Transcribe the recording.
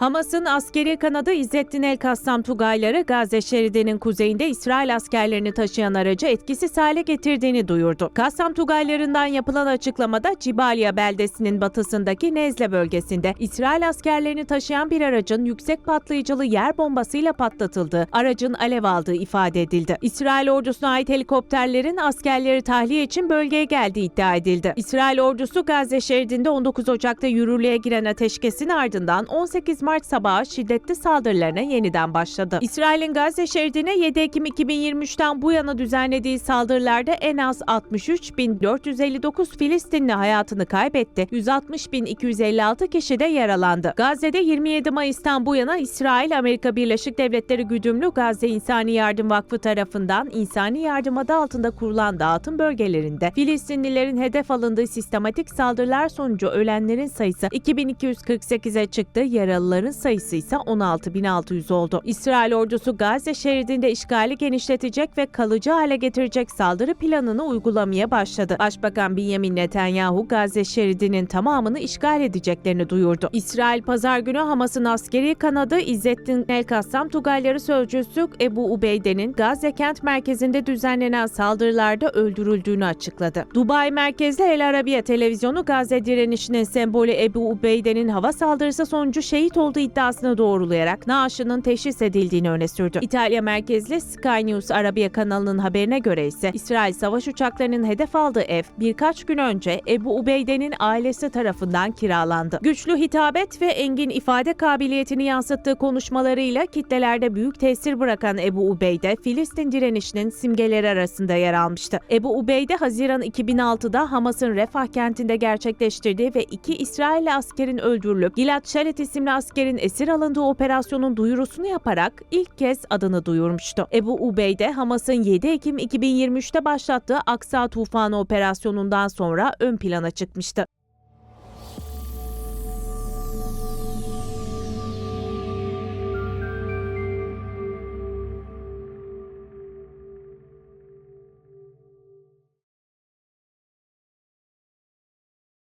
Hamas'ın askeri kanadı İzzettin El-Kassam Tugayları Gazze şeridinin kuzeyinde İsrail askerlerini taşıyan aracı etkisiz hale getirdiğini duyurdu. Kassam Tugaylarından yapılan açıklamada Cibaliya beldesinin batısındaki Nezle bölgesinde İsrail askerlerini taşıyan bir aracın yüksek patlayıcılı yer bombasıyla patlatıldığı, aracın alev aldığı ifade edildi. İsrail ordusuna ait helikopterlerin askerleri tahliye için bölgeye geldiği iddia edildi. İsrail ordusu Gazze şeridinde 19 Ocak'ta yürürlüğe giren ateşkesin ardından 18 Mart sabahı şiddetli saldırılarına yeniden başladı. İsrail'in Gazze şeridine 7 Ekim 2023'ten bu yana düzenlediği saldırılarda en az 63.459 Filistinli hayatını kaybetti. 160.256 kişi de yaralandı. Gazze'de 27 Mayıs'tan bu yana İsrail, Amerika Birleşik Devletleri güdümlü Gazze İnsani Yardım Vakfı tarafından insani yardım adı altında kurulan dağıtım bölgelerinde Filistinlilerin hedef alındığı sistematik saldırılar sonucu ölenlerin sayısı 2248'e çıktı, yaralıların sayısı ise 16.600 oldu. İsrail ordusu Gazze şeridinde işgali genişletecek ve kalıcı hale getirecek saldırı planını uygulamaya başladı. Başbakan Benjamin Netanyahu Gazze şeridinin tamamını işgal edeceklerini duyurdu. İsrail pazar günü Hamas'ın askeri kanadı İzzettin El-Kassam Tugayları sözcüsü Ebu Ubeyde'nin Gazze kent merkezinde düzenlenen saldırılarda öldürüldüğünü açıkladı. Dubai merkezli El Arabiya televizyonu Gazze direnişinin sembolü Ebu Ubeyde'nin hava saldırısı sonucu şehit olduğu iddiasını doğrulayarak naaşının teşhis edildiğini öne sürdü. İtalya merkezli Sky News Arabiya kanalının haberine göre ise İsrail savaş uçaklarının hedef aldığı ev birkaç gün önce Ebu Ubeyde'nin ailesi tarafından kiralandı. Güçlü hitabet ve engin ifade kabiliyetini yansıttığı konuşmalarıyla kitlelerde büyük tesir bırakan Ebu Ubeyde, Filistin direnişinin simgeleri arasında yer almıştı. Ebu Ubeyde, Haziran 2006'da Hamas'ın Refah kentinde gerçekleştirdiği ve iki İsrailli askerin öldürülüp Gilad Shalit isimli askerin esir alındığı operasyonun duyurusunu yaparak ilk kez adını duyurmuştu. Ebu Ubeyde, Hamas'ın 7 Ekim 2023'te başlattığı Aksa Tufanı operasyonundan sonra ön plana çıkmıştı.